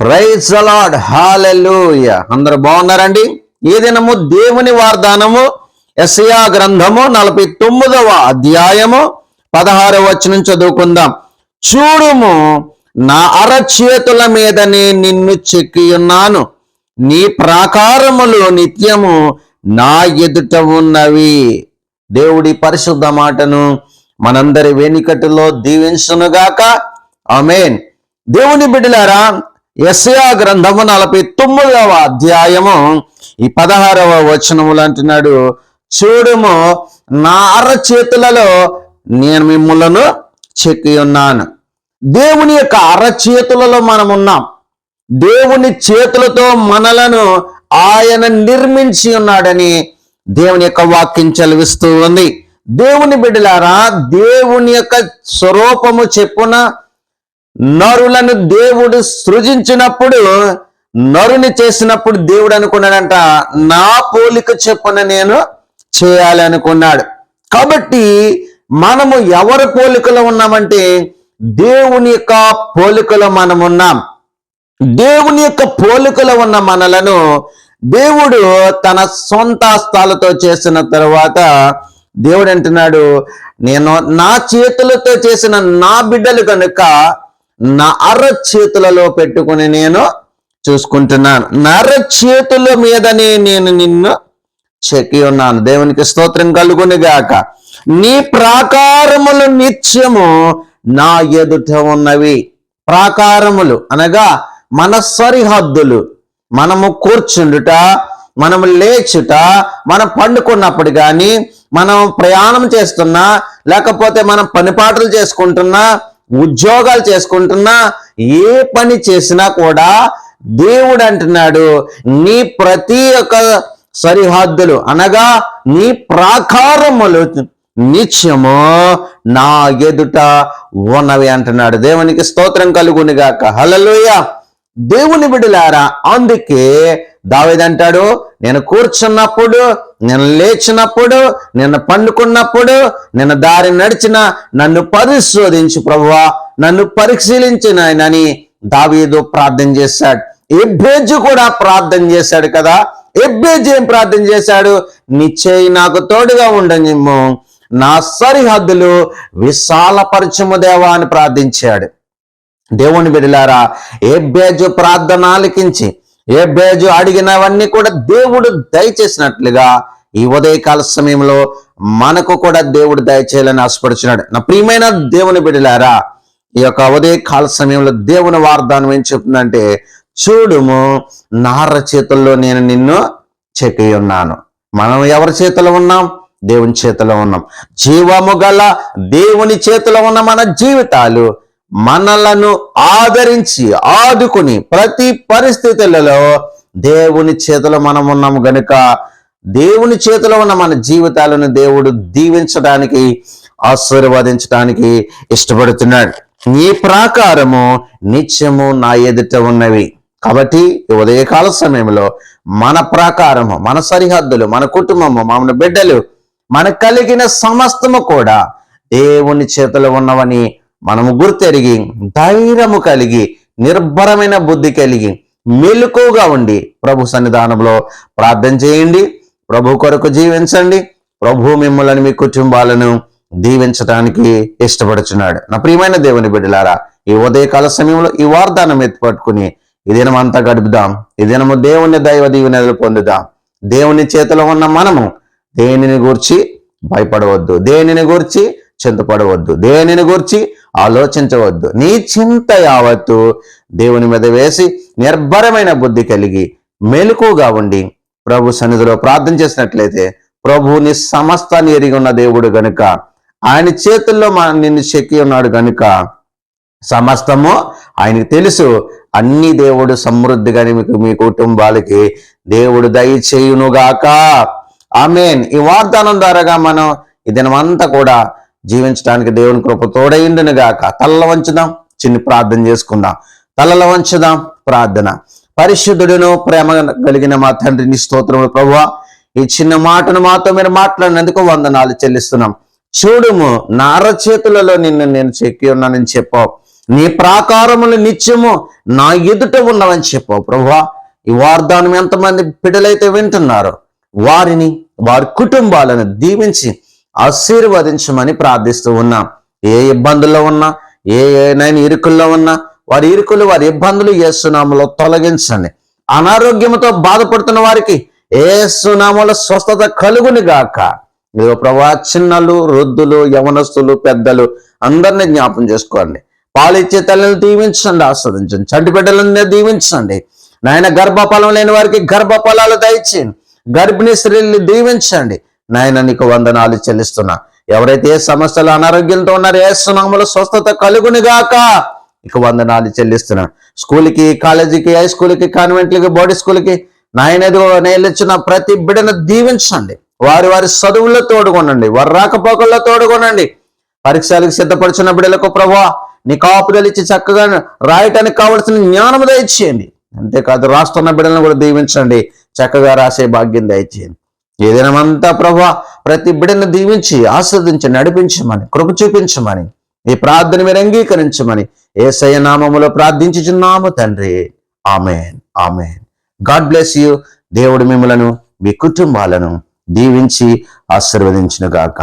Praise అలాడ్ hallelujah అందరు బాగున్నారండి? ఈ దినము దేవుని వాగ్దానము. ఎస్యా గ్రంథము నలభై తొమ్మిదవ అధ్యాయము పదహారవ వచనం చదువుకుందాం. చూడుము నా అరచేతుల మీదనే నిన్ను చెక్కి ఉన్నాను. నీ ప్రాకారములు నిత్యము నా ఎదుట ఉన్నవి. దేవుడి పరిశుద్ధ మాటను మనందరి వెనుకటిలో దీవించునుగాక. ఆమెన్. దేవుని బిడ్డలారా ఎస్యా గ్రంథము నలభై తొమ్మిదవ అధ్యాయము. ఈ పదహారవ వచనములు అంటున్నాడు చూడుము నా అరచేతులలో నేను మిమ్మలను చెక్కి ఉన్నాను. దేవుని యొక్క అరచేతులలో మనం ఉన్నాం దేవుని చేతులతో మనలను ఆయన నిర్మించి ఉన్నాడని దేవుని యొక్క వాక్యం చలివిస్తూ ఉంది. దేవుని బిడ్డలారా దేవుని యొక్క స్వరూపము చెప్పున నరులను దేవుడు సృజించినప్పుడు నరుని చేసినప్పుడు దేవుడు అనుకున్నాడంట నా పోలిక చెప్పున నేను చేయాలి అనుకున్నాడు. కాబట్టి మనము ఎవరి పోలికలో ఉన్నామంటే దేవుని యొక్క పోలికలో మనం ఉన్నాం. దేవుని యొక్క పోలికలో ఉన్న మనలను దేవుడు తన సొంత హస్తాలతో చేసిన తర్వాత దేవుడు అంటున్నాడు నేను నా చేతులతో చేసిన నా బిడ్డలు కనుక నా అర చేతులలో పెట్టుకుని నేను చూసుకుంటున్నాను. నర చేతుల మీదనే నేను నిన్ను చెక్కి ఉన్నాను. దేవునికి స్తోత్రం కలుగుని గాక నీ ప్రాకారములు నిత్యము నా ఎదుట ఉన్నవి. ప్రాకారములు అనగా మన సరిహద్దులు. మనము కూర్చుండుట మనము లేచుట మనం పండుకున్నప్పుడు కానీ మనం ప్రయాణం చేస్తున్నా లేకపోతే మనం పనిపాటలు చేసుకుంటున్నా ఉద్యోగాలు చేసుకుంటున్నా ఏ పని చేసినా కూడా దేవుడు అంటున్నాడు నీ ప్రతి ఒక్క సరిహద్దులు అనగా నీ ప్రాకారములు నిత్యము నా ఎదుట ఉన్నవి అంటున్నాడు. దేవునికి స్తోత్రం కలుగునిగాక. గాక దేవుని బిడ్డలారా అందుకే దావేదంటాడు నేను కూర్చున్నప్పుడు నేను లేచినప్పుడు నేను పండుకున్నప్పుడు నేను దారి నడిచిన నన్ను పరిశోధించు ప్రభువా నన్ను పరిశీలించిన దావీదు ప్రార్థన చేశాడు. ఎబ్బేజు కూడా ప్రార్థన చేశాడు కదా ఎబ్బేజు ఏం ప్రార్థన చేశాడు? నిశ్చయి నాకు తోడుగా ఉండనిమ్ము నా సరిహద్దులు విశాలపరచము దేవా అని ప్రార్థించాడు. దేవుని బిడిలారా ఏ బేజు ప్రార్థన ఆలకించి ఏ బేజు అడిగినవన్నీ కూడా దేవుడు దయచేసినట్లుగా ఈ ఉదయకాల సమయంలో మనకు కూడా దేవుడు దయచేయాలని ఆశపడుచున్నాడు. నా ప్రియమైన దేవుని బిడిలారా ఈ యొక్క ఉదయకాల సమయంలో దేవుని వాగ్దానం ఏం చెప్తుందంటే చూడుము నార చేతుల్లో నేను నిన్ను చెక్కి ఉన్నాను. మనం ఎవరి చేతిలో ఉన్నాం? దేవుని చేతిలో ఉన్నాం. జీవము గల దేవుని చేతిలో ఉన్న మన జీవితాలు మనలను ఆదరించి ఆదుకుని ప్రతి పరిస్థితులలో దేవుని చేతిలో మనం ఉన్నాము గనుక దేవుని చేతిలో ఉన్న మన జీవితాలను దేవుడు దీవించడానికి ఆశీర్వదించడానికి ఇష్టపడుతున్నాడు. నీ ప్రాకారము నిత్యము నా ఎదుట ఉన్నవి. కాబట్టి ఉదయకాల సమయంలో మన ప్రాకారము మన సరిహద్దులు మన కుటుంబము మన బిడ్డలు మనకు కలిగిన సమస్తము కూడా దేవుని చేతిలో ఉన్నవని మనము గుర్తెరిగి ధైర్యము కలిగి నిర్భరమైన బుద్ధి కలిగి మెలకుగా ఉండి ప్రభు సన్నిధానంలో ప్రార్థన చేయండి. ప్రభు కొరకు జీవించండి. ప్రభు మిమ్మల్ని మీ కుటుంబాలను దీవించడానికి ఇష్టపడుచున్నాడు. నా ప్రియమైన దేవుని బిడ్డలారా ఈ ఉదయకాల సమయంలో ఈ వార్దానం ఎత్తుపట్టుకుని ఈ దినం అంతా గడుపుదాం. ఈ దినము దేవుని దైవ దీవెనలు పొందుదాం. దేవుని చేతిలో ఉన్న మనము దేనిని గూర్చి భయపడవద్దు. దేనిని గూర్చి చింతపడవద్దు. దేనిని గూర్చి? ఆలోచించవద్దు. నీ చింత యావత్తు దేవుని మీద వేసి నిర్భరమైన బుద్ధి కలిగి మెలకుగా ఉండి ప్రభు సన్నిధిలో ప్రార్థన చేసినట్లయితే ప్రభుని సమస్తాన్ని ఎరిగి ఉన్న దేవుడు గనుక ఆయన చేతుల్లో మన నిన్ను చెక్కి ఉన్నాడు గనుక సమస్తము ఆయనకు తెలుసు. అన్ని దేవుడు సమృద్ధిగా మీకు మీ కుటుంబాలకి దేవుడు దయచేయునుగాక ఆమెన్. ఈ వాగ్దానం ద్వారాగా మనం ఈ దినమంతా కూడా జీవించడానికి దేవుని కృప తోడైండును గాక. తల్ల వంచుదాం చిన్ని ప్రార్థన చేసుకుందాం. తలల వంచుదాం ప్రార్థన. పరిశుద్ధుడును ప్రేమ కలిగిన మా తండ్రిని స్తోత్రము ప్రభువా. ఈ చిన్న మాటను మాతో మీరు మాట్లాడినందుకు వందనాలు చెల్లిస్తున్నాం. చూడుము నా అరచేతులలో నిన్ను నేను చెక్కి ఉన్నానని చెప్పావు. నీ ప్రాకారములు నిత్యము నా ఎదుట ఉన్నవని చెప్పావు ప్రభువా. ఈ వార్దానం ఎంతమంది బిడ్డలైతే వింటున్నారో వారిని వారి కుటుంబాలను దీవించి ఆశీర్వదించమని ప్రార్థిస్తూ ఉన్నాం. ఏ ఇబ్బందుల్లో ఉన్నా ఏ ఏనైనా ఇరుకుల్లో ఉన్నా వారి ఇరుకులు వారి ఇబ్బందులు ఏ సునామలో తొలగించండి. అనారోగ్యంతో బాధపడుతున్న వారికి ఏ సునామలో స్వస్థత కలుగుని గాక. ఇదిగో ప్రభా చిన్నలు వృద్ధులు యవనస్తులు పెద్దలు అందరిని జ్ఞాపం చేసుకోండి. పాలిచ్చే తల్లిని దీవించండి ఆస్వాదించండి. చంటి బిడ్డలని దీవించండి. నాయన గర్భఫలం లేని వారికి గర్భఫలాలు దయచేయండి. గర్భిణీ స్త్రీల్ని దీవించండి. నాయన నీకు వందనాలు చెల్లిస్తున్నా. ఎవరైతే ఏ సమస్యలు అనారోగ్యంతో ఉన్నారో ఏ సునాములు స్వస్థత కలుగుని నీకు ఇక వందనాలు చెల్లిస్తున్నా. స్కూల్కి కాలేజీకి హై స్కూల్కి కాన్వెంట్లకి బోర్డు స్కూల్కి నాయనది నేలిచ్చిన ప్రతి బిడ్డను దీవించండి. వారి వారి చదువుల్లో తోడుకొనండి వారి రాకపోకల్లో తోడుకొనండి పరీక్షలకు సిద్ధపడుచున్న బిడ్డలకు ప్రభా నీ కాపుదలు ఇచ్చి చక్కగా రాయటానికి కావలసిన జ్ఞానము దయచేయండి. అంతేకాదు రాస్తున్న బిడ్డలను కూడా దీవించండి. చక్కగా రాసే భాగ్యం దయచేయండి. ఏదైనామంతా ప్రభా ప్రతి బిడ్డను దీవించి ఆస్వాదించి నడిపించమని కృప చూపించమని ఈ ప్రార్థన మీరు అంగీకరించమని ఏసయ్య నామములో ప్రార్థించుచున్నాము తండ్రి. Amen. Amen. God bless you. దేవుడు మిమ్మలను మీ కుటుంబాలను దీవించి ఆశీర్వదించును గాక